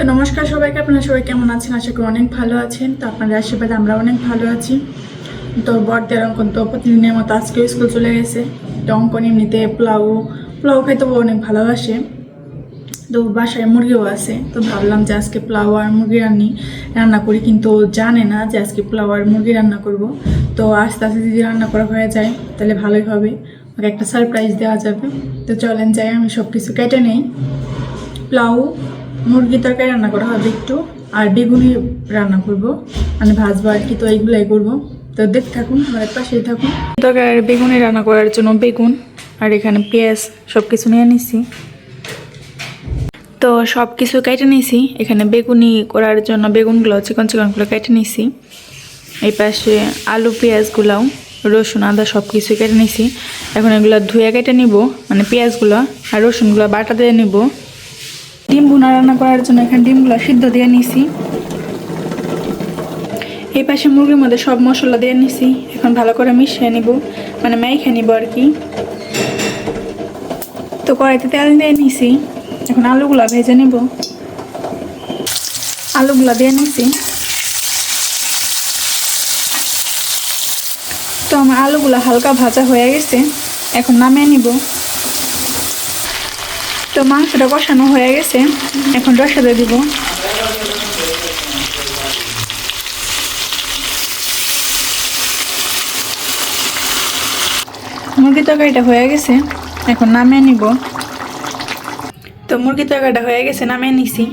তো নমস্কার সবাইকে, আপনারা সবাই কেমন আছেন? আশা করি অনেক ভালো আছেন। তো আপনাদের আশীর্বাদে আমরা অনেক ভালো আছি। তো বড়দের অঙ্কন তো প্রতিদিনের মতো আজকেও স্কুল চলে গেছে। তো অঙ্কন এমনিতে পোলাও পোলাও খাইতে অনেক ভালোবাসে। তো বাসায় মুরগিও আছে। তো ভাবলাম যে আজকে পোলাও আর মুরগি রান্নি, রান্না করি, কিন্তু জানে না যে আজকে পোলাও আর মুরগি রান্না করব। তো আস্তে আস্তে যদি রান্না করা হয়ে যায়, তাহলে ভালোই হবে। ওকে একটা সারপ্রাইজ দেওয়া যাবে। তো চলেন যাই, আমি সব কিছু কেটে নেই। পোলাও মুরগি তরকারি রান্না করা হবে একটু, আর বেগুনি রান্না করব। মানে ভাজবো আর কি, তো এইগুলাই করব। তো দেখতে থাকুন, আমার পাশেই থাকুন। তরকারি বেগুনি রান্না করার জন্য বেগুন, আর এখানে পেঁয়াজ সব কিছু নিয়ে নিছি। তো সব কিছু কেটে নিছি, এখানে বেগুনি করার জন্য বেগুনগুলো, চিকন চিকনগুলো কেটে নিছি। এই পাশে আলু, পেঁয়াজগুলাও, রসুন, আদা সব কিছু কেটে নিছি। এখন এগুলো ধুয়ে কেটে নিব মানে পেঁয়াজগুলো আর রসুনগুলো বাটা দিয়ে নিব। ডিম ভুনা রান্না করার জন্য এখানে ডিমগুলো সিদ্ধ দিয়ে নিছি। এই পাশে মুরগির মধ্যে সব মশলা দিয়ে নিছি। এখন ভালো করে মিশিয়ে নিব মানে মেখে নিব আর কি। তো কড়াইতে তেল দিয়ে নিছি। এখন আলুগুলো ভেজে নিব। আলুগুলো দিয়ে নিছি। তো আমার আলুগুলো হালকা ভাজা হয়ে গেছে। এখন নামিয়ে নিব। তো মাংসটা কষানো হয়ে গেছে। এখন রসাতে দিব। মুরগি তরকারিটা হয়ে গেছে। এখন নামিয়ে নিব। তো মুরগি তরকারিটা হয়ে গেছে, নামিয়ে নিছি।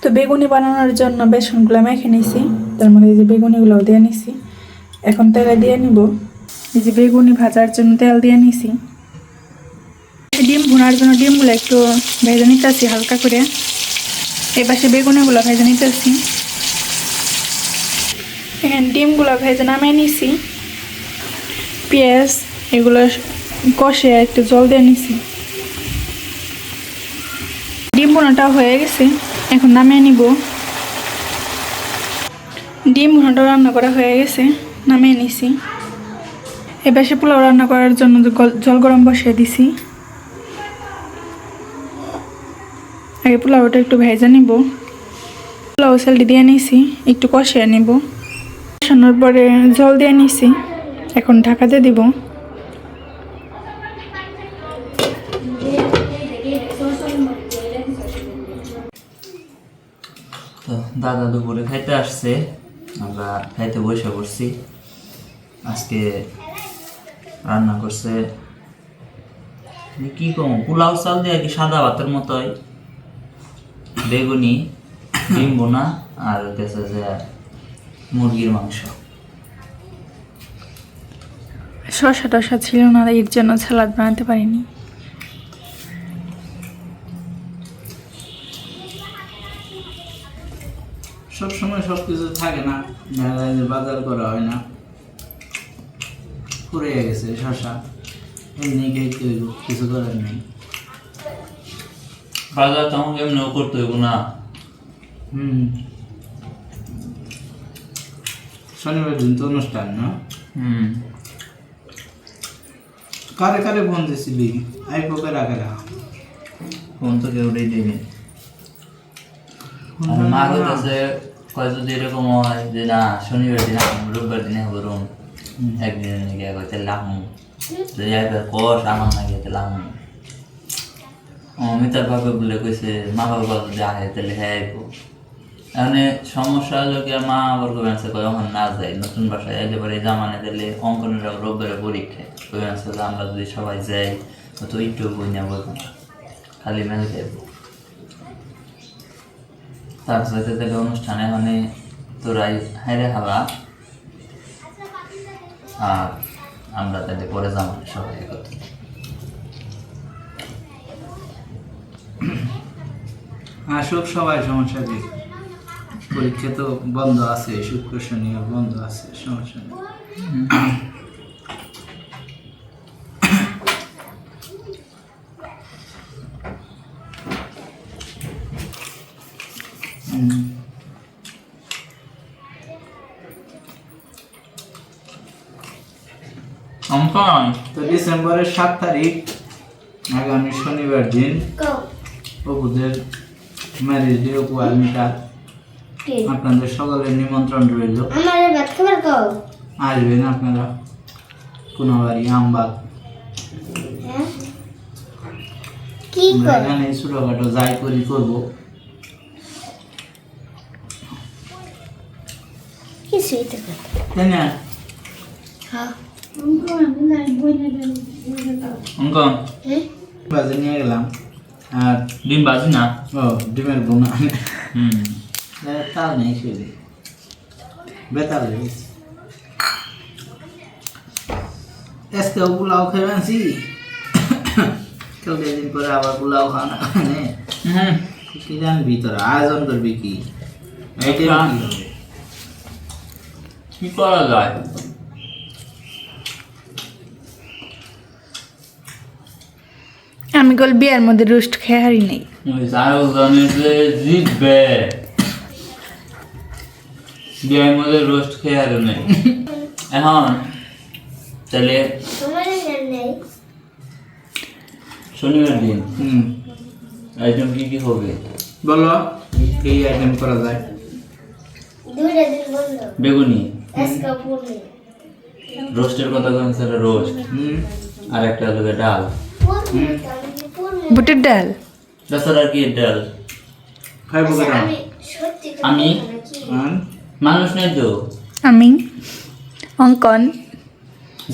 তো বেগুনি বানানোর জন্য বেসনগুলো মেখে নিছি। তার মধ্যে যে বেগুনিগুলো দিয়ে নিছি। এখন তেলে দিয়ে নিব। এই যে বেগুনি ভাজার জন্য তেল দিয়ে নিছি। ডিম ভুনার জন্য ডিমগুলো একটু ভেজে নিতেছি, হালকা করে। এই পাশে বেগুনিগুলো ভেজে নিতেছি। এখানে ডিমগুলো ভেজে নামিয়ে নিছি। পেঁয়াজ, এগুলো কষে একটু জল দিয়ে নিছি। ডিম ভুনাটা হয়ে গেছে, এখন নামিয়ে নিব। ডিম ভুনাটা রান্না করা হয়ে গেছে, নামিয়ে নিছি। এবার সে পোলাও রান্না করার জন্য জল গরম বসিয়ে দিছি। আগে পোলাওটা একটু ভেজে নিব। পোলাও চালটি দিয়ে নিছি, একটু কষিয়ে নিব। কষানোর পরে জল দিয়ে নিছি, এখন ঢাকা দিয়ে দিব। দাদা দুপুরে খাইতে আসছে, আমরা খাইতে বসে পড়ছি। আজকে রান্না করছে কি কম, পোলাও চাল দিয়ে আর কি সাদা ভাতের মতোই? বেগুনি ডিম বোনা আর হইতেছে যে মুরগির মাংস। শসা টসা ছিল না এর জন্য সালাদ বানাতে পারিনি। সব সময় সব কিছু থাকে না দেখা যায় যে বাজার করা হয় না। পুড়ে গেছে শশা এমনি হইব, কিছু করার নেই। বাজার তো আমাকে এমনিও করতে হইব? না। হুম। শনিবার দিন তো অনুষ্ঠান না? হুম। কারে কারে ফোন দিছিলি? আই পোকে রাখে রাখ ফোন তো কেউ দিবি আমার মা কইতাছে কয় যদি এরকম হয় যে না শনিবার দিন রোববার দিনে হবে রুম। একদিন কইতে লাহম যদি একবার কষ আমার না গিয়ে লাহম অমিতার বাবা বলে কইছে, মা বাবা যদি আহে তাহলে হ্যাঁ এখানে সমস্যা হলো কি, মা আবার কবে আছে কয় এখন না যাই, নতুন বাসায় এলে পরে জামানে দিলে অঙ্কনের রোববারে পরীক্ষা কবে যে আমরা যদি সবাই যাই তো একটু বই নেব খালি মেল খাইবো। তার সাথে তাহলে অনুষ্ঠানে মানে তোরাই হাইরে হাবা আর আমরা তাহলে পরে যাব সবাই একত্রে আসুক সবাই সমস্যা নেই পরীক্ষা তো বন্ধ আছে শুক্র শনি বন্ধ আছে সমস্যা নেই। তো ডিসেম্বরের সাত তারিখ আগামী শনিবার দিন। অপুদের ম্যারেজ ডে উপহার মিটার আপনাদের সকলের নিমন্ত্রণ রইল। আসবেন আপনারা। কোনোবারই আমবাগ হ্যাঁ? এখানে ছোটখাটো যাই করি করব। তাই না? হ্যাঁ। অঙ্কন হ্যাঁ? বাজে নিয়ে গেলাম। আর ডিম বাজি না? ও ডিমের বোনা হুম। তাল নেই শুধু বেতাল আজকেও পোলাও খাইবেন সি কালকে দিন পরে আবার পোলাও খাওয়ানো মানে। হুম কি জানবি তোরা আয়োজন করবি কি? আইটেম কি হবে? কি করা যায়? আমি কল বিয়ার মধ্যে রোস্ট খেয়ে হারি নেই। ওই আয়োজনে যে জিতবে। বিয়ের মধ্যে রোস্ট খেয়ে আর নেই। এখন তাহলে তোমার জান নেই শনিবার দিন। হুম। আইটেম কি কি হবে? বলো কি আইটেম করা যায়? দুইটা দিন বন্ধ বেগুনি রোস্টের কথা কেন সেটা রোস্ট। হুম। আর একটা হলো ডাল। বুটের ডাল। আর কি ডাল? খাইব কেন? আমি? হ্যাঁ মানুষ নেই তো? আমি অঙ্কন।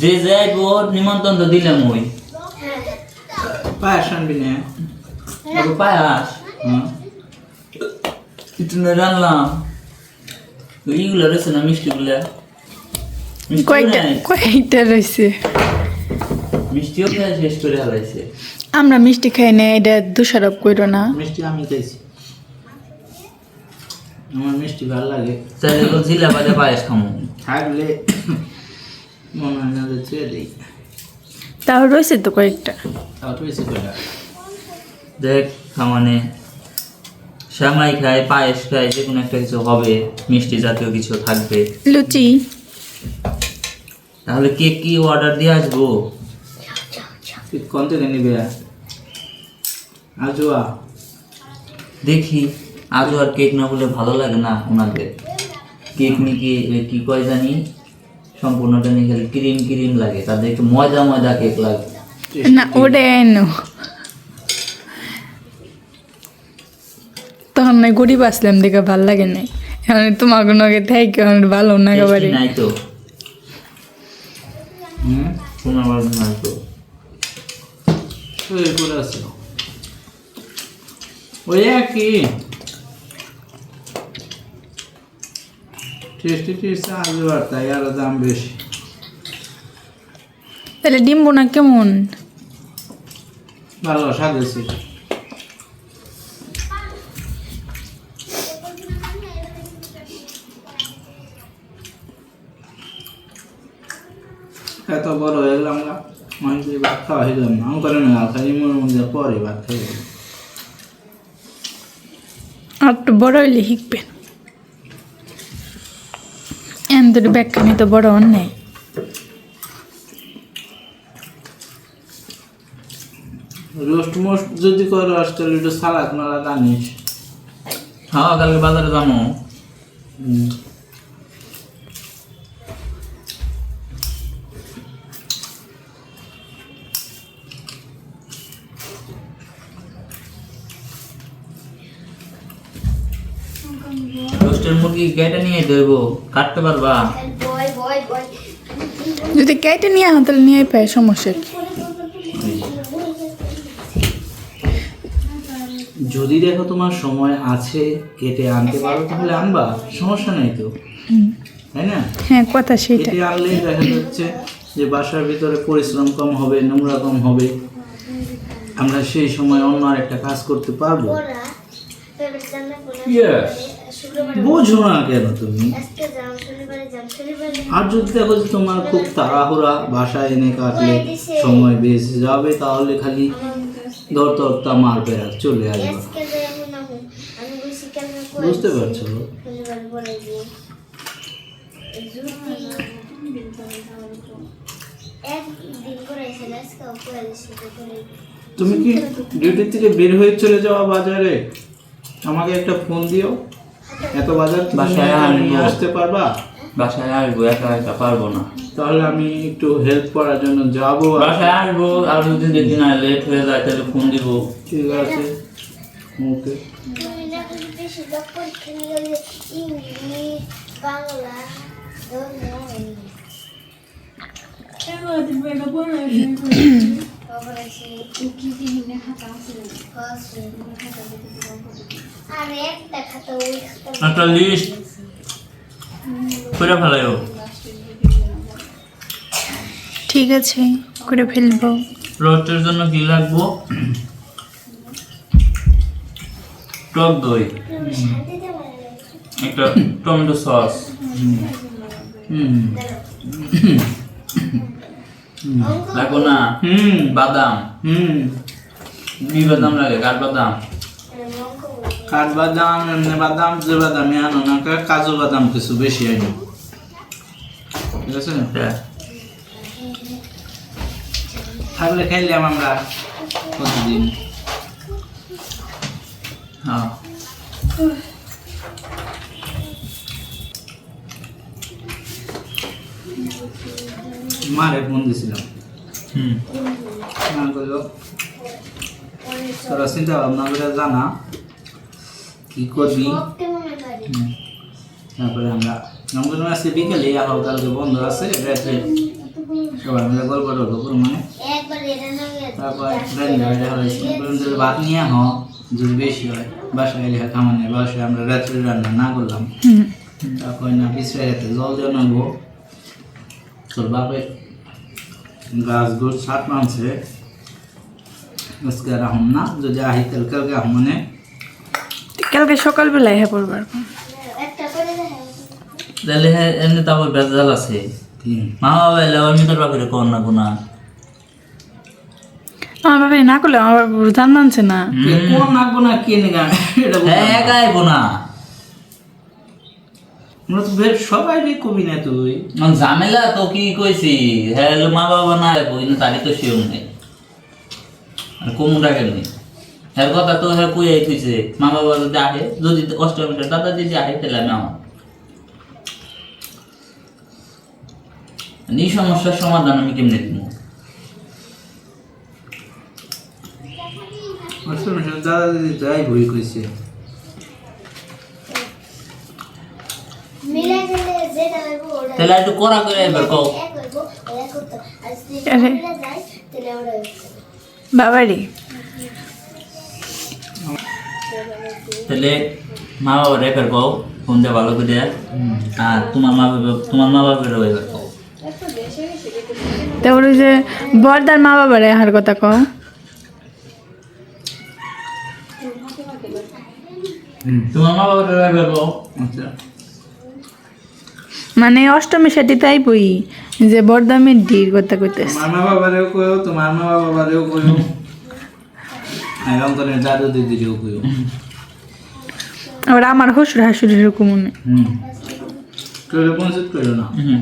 যে যাইব নিমন্ত্রণ তো দিলাম ওই। হ্যাঁ। পায়েস আনবি না। ওকে পায়াস? হ্যাঁ ইটুনে রান্নাম এইগুলো রয়েছে না মিষ্টিগুলা? কয়েকটা নাই। রয়েছে? মিষ্টিও খেয়ে শেষ করে হালাইছে আমরা মিষ্টি খাই না এটা দোষারোপ করো না। মিষ্টি আমি খাইছি। আমার মিষ্টি ভালো লাগে। তাহলে তো জিলা বাদে পায়েস খামো। থাকলে মনে হয় না যে চেয়ে দিই। তাও রয়েছে তো কয়েকটা। তাও তো বেশি করে দেখ মানে শ্যামাই খায় পায়েস খায় যে কোনো একটা কিছু হবে মিষ্টি জাতীয় কিছু থাকবে। লুচি। তাহলে কেক কি অর্ডার দিয়ে আসব? কোন থেকে নিবে আজুয়া। দেখি আজও আর কেক না বলে ভালো লাগে না ওনাদের। কেক নিয়ে কি কয় জানি? সম্পূর্ণটা নিয়ে খালি ক্রিম ক্রিম লাগে তাদের একটু ময়দা ময়দা কেক লাগে। না ওটা এনো। তখন না গরিব আসলাম দেখে ভালো লাগে না এখন নগে থাকে এখন ভালো না নাই তো। হুম? তোমার ভালো নাই তো। ওই করে আছে ওই একই টেস্টি টেস্টি তাই আরও দাম বেশি তাহলে ডিম বোনা কেমন ভালো সাজেছি এত বড় হয়ে গেলাম না মানুষ ভাত খাওয়া হয়ে করে না খালি মনের মধ্যে পরে ভাত খাই। আর একটু বড় হইলে শিখবেন। এন তোর ব্যাগখানি তো বড় অন্যায়। রোস্ট মোস্ট যদি করো তাহলে একটু সালাদ মালাদ আনিস। হ্যাঁ কালকে বাজারে যাব। রোস্টের মুরগি কেটে নিয়ে দেব কাটতে পারবা। যদি কেটে নিয়ে আহ তাহলে নিয়ে পায় সমস্যা কি? যদি দেখো তোমার সময় আছে কেটে আনতে পারো তাহলে আনবা সমস্যা নাই তো। তাই না? হ্যাঁ কথা সেটা কেটে আনলেই দেখা যাচ্ছে যে বাসার ভিতরে পরিশ্রম কম হবে নোংরা কম হবে। আমরা সেই সময় অন্য আর একটা কাজ করতে পারব। বোঝো না কেন তুমি? আজকে যাও শনিবারে যাও শনিবারে আর যদি দেখো যে তোমার খুব তাড়াহুড়া বাসায় এনে কাটলে সময় বেশি যাবে তাহলে খালি দর দরটা মারবে আর চলে আসবে। বুঝতে পারছ। তুমি কি ডিউটি থেকে বের হয়ে চলে যাওয়া বাজারে? আমাকে একটা ফোন দিও। এত বাজার বাসায় নিয়ে আসতে পারবা? বাসায় আসব একা একা পারব না। তাহলে আমি একটু হেল্প করার জন্য যাব আর- বাসায় আসব আর যদি দেখি না লেট হয়ে যায় তাহলে ফোন দিব। ঠিক আছে। ওকে। বাংলা একটা লিস্ট করে ফেলাইও। ঠিক আছে করে ফেলব। রোস্টের জন্য কি লাগবো? টক দই। একটা টমেটো সস। হুম। লাগবো না? হুম। বাদাম। হুম। কি বাদাম লাগে? কাঠ বাদাম? কাঠবাদাম এমনি বাদাম যে বাদাম আনো না কাজু বাদাম কিছু বেশি আনো। ঠিক আছে? হ্যাঁ। থাকলে খাইলাম আমরা প্রতিদিন। হ্যাঁ। মারে ফোন দিছিলাম হুম। মা করল তোরা চিন্তা ভাবনা করে জানা কি করবি? মনে করি। তারপরে আমরা রমজান মাসে বিকেলে আবার কালকে বন্ধ আছে রাত্রে সবাই মিলে গল্প টল্প করব মানে। একবার তারপর ভাত নিয়ে হ যদি বেশি হয় বাসায় এলে খামানে বাসায় আমরা রাত্রে রান্না না করলাম। তারপর না পিছড়ে জল দিয়ে নামবো। তোর বাপে গাছ গোছ ছাট মানছে। আজকে রাহম না যদি আহি তেল কালকে মানে। কালকে সকালবেলায় হ্যাঁ পড়বার। একটা করে দেখা তাহলে হ্যাঁ এমনি তো আবার বেজাল আছে। মা বাবা এলে আবার মিটার বাপের কর না গুনা। আমার বাবা না করলে আমার বাবা প্রধান মানছে না। কে কোন নাকবো না কে নেগা এটা বললাম একা আইবো না আমরা তো বের সবাই রে কবি না তুই ঝামেলা তো কি কইছি? হ্যাঁ মা বাবা না কিন্তু তারই তো সেও নেই। আর কমুটা কেমনি হ্যাঁ কথা তো হ্যাঁ কই মা বাবা যদি আহে যদি অষ্টমীটা দাদা যদি আহে তাহলে আমি আমার এই সমস্যার সমাধান আমি কেমনে দিব দাদা দিদি তাই বই কইছে মিলে গেলে যেটা হইব ওটা তাহলে একটু করা করে এবার কও। বাবারে। তাহলে মা বাবার এবার কও ফোন দিয়ে ভালো করে। আর তোমার মা বাবা তোমার মা বাবারও এবার কও। তারপর যে বর্দার মা বাবারে হার কথা কও। তোমার মা বাবারও এবার কও। আচ্ছা। মানে অষ্টমী সাথে তাই বই যে বর্দামের ডির কথা কইতেছে। মামা বাবারেও কইও তোমার মা বাবারেও কইও। অঙ্কনের দাদু দিদিরেও কইও। আমার হসুর হাসুরের এরকম মনে হুম। পঞ্চায়েত করো না? হুম।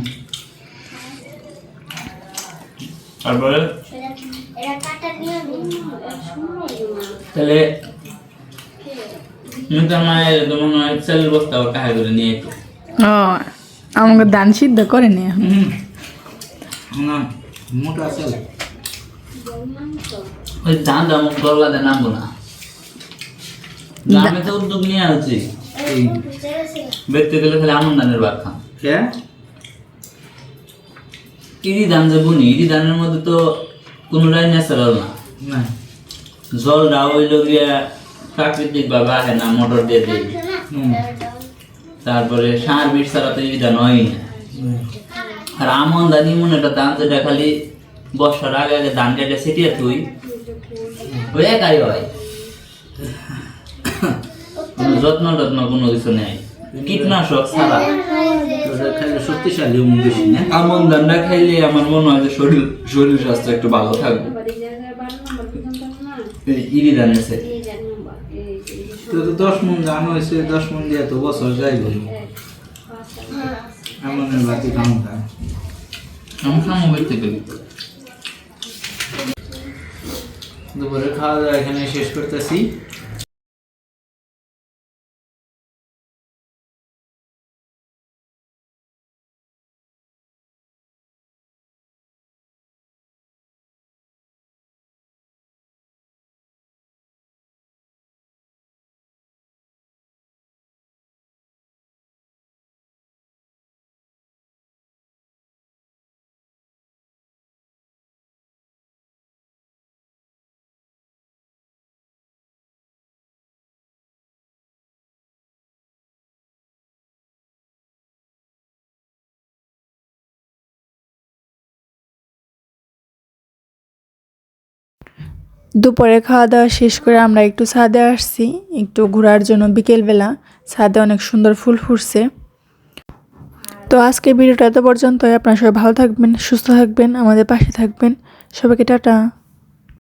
তারপরে? তাহলে আমি মায়ের তোমার বস্তা আবার কাহে করে নিয়ে আমাকে দান সিদ্ধ এখন। না মোটা আছে। ওই ধান দাম গলা দিয়ে নামবো না আমি তো উদ্যোগ নিয়ে আছি গেলে খালি আমন ধানের ভাত খান কে? ইরি ধান যে বুনি ইরি ধানের মধ্যে তো কোনোটাই ন্যাচারাল না। না। জলটা হইল গিয়া প্রাকৃতিক ভাবে আহে না মোটর দিয়ে দিই হুম। তারপরে সার বিট ছাড়া তো ইরি ধান হয়ই না। আর আমন ধান ইমন একটা ধান যেটা খালি বর্ষার আগে আগে ধান কেটে ছিটিয়ে তুই ওই একাই হয়। কোনো যত্ন টত্ন কোনো কিছু নেই। কীটনাশক ছাড়া। শক্তিশালী বেশি না? আমন ধানটা খাইলে আমার মনে হয় যে শরীর শরীর স্বাস্থ্য একটু ভালো থাকবে। এই ইরি ধানের সে তো দশ মন ধান হয়েছে দশ মন দিয়ে তো বছর যাই বলি এমনের বাকি কাম খাম আমি সামগ্রী থেকে? দুপুরে খাওয়া দাওয়া এখানে শেষ করতেছি। দুপুরে খাওয়া দাওয়া শেষ করে আমরা একটু ছাদে আসছি, একটু ঘোরার জন্য বিকেলবেলা। ছাদে অনেক সুন্দর ফুল ফুটছে। তো আজকে ভিডিওটা এত পর্যন্তই। আপনারা সবাই ভালো থাকবেন, সুস্থ থাকবেন, আমাদের পাশে থাকবেন। সবাইকে টাটা।